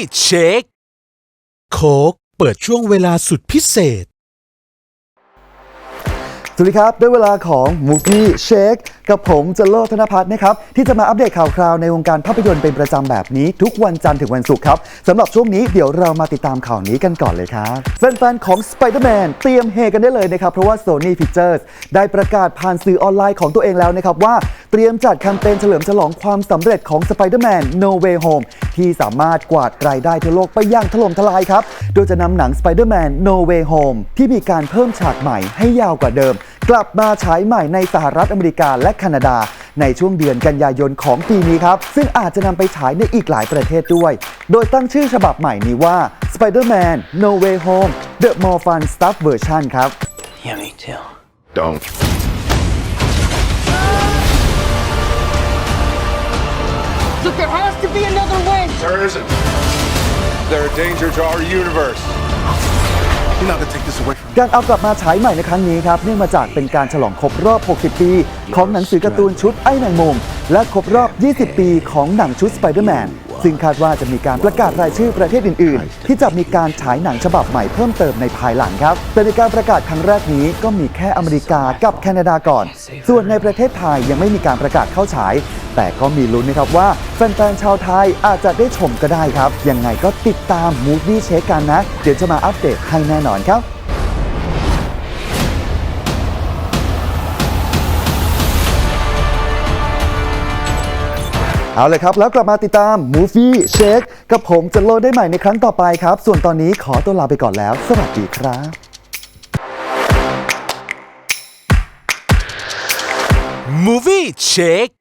Movie Check โค้กเปิดช่วงเวลาสุดพิเศษ สวัสดีครับ ได้เวลาของ Movie Shake กับผมจโลธนพัฒน์นะครับ ที่จะมาอัปเดตข่าวคราวในวงการภาพยนตร์เป็นประจำแบบนี้ ทุกวันจันทร์ถึงวันศุกร์ครับสำหรับช่วงนี้เดี๋ยวเรามาติดตามข่าวนี้กันก่อนเลยครับแฟนๆของ Spider-Man เตรียมเฮกันได้เลยนะครับเพราะว่า Sony Pictures ได้ประกาศผ่านสื่อออนไลน์ของตัวเองแล้วนะครับว่าเตรียมจัดแคมเปญเฉลิมฉลองความสำเร็จของ Spider-Man No Way Home ที่สามารถกวาดรายได้ทั่วโลกไปอย่างถล่มทลายครับ โดยจะนำหนัง Spider-Man No Way Home ที่มีการเพิ่มฉากใหม่ให้ยาวกว่าเดิม กลับมาฉายใหม่ในสหรัฐอเมริกาและแคนาดา ในช่วงเดือนกันยายนของปีนี้ครับ ซึ่งอาจจะนำไปฉายในอีกหลายประเทศด้วย โดยตั้งชื่อฉบับใหม่นี้ว่า Spider-Man No Way Home The More Fun Stuff Version ครับ Yeah, me too. Don't. Look, there has to be another way. There isn't. They're a danger to our universe. การเอากลับมาฉายใหม่ในครั้งนี้ครับเนื่องมาจากเป็นการฉลองครบรอบ 60 ปี ของหนังสือการ์ตูนชุดไอ้แมงมุมและครบรอบ 20 ปีของหนังชุดสไปเดอร์แมน ซึ่งคาดว่าจะมีการประกาศรายชื่อประเทศอื่น ๆ ที่จะมีการฉายหนังฉบับใหม่เพิ่มเติมในภายหลังครับแต่ในการประกาศครั้งแรกนี้ก็มีแค่อเมริกากับแคนาดาก่อน ส่วนในประเทศไทยยังไม่มีการประกาศเข้าฉาย แต่ก็มีลุ้นนะครับว่าแฟนๆชาวไทยอาจจะได้ชมก็ได้ครับ ยังไงก็ติดตาม Movie Check กันนะ เดี๋ยวจะมาอัปเดตให้แน่นอนครับ เอาเลยครับ แล้วกลับมาติดตาม Movie Shake กับผมจะโลดได้ใหม่ในครั้งต่อไปครับ ส่วนตอนนี้ขอตัวลาไปก่อนแล้ว สวัสดีครับ Movie Check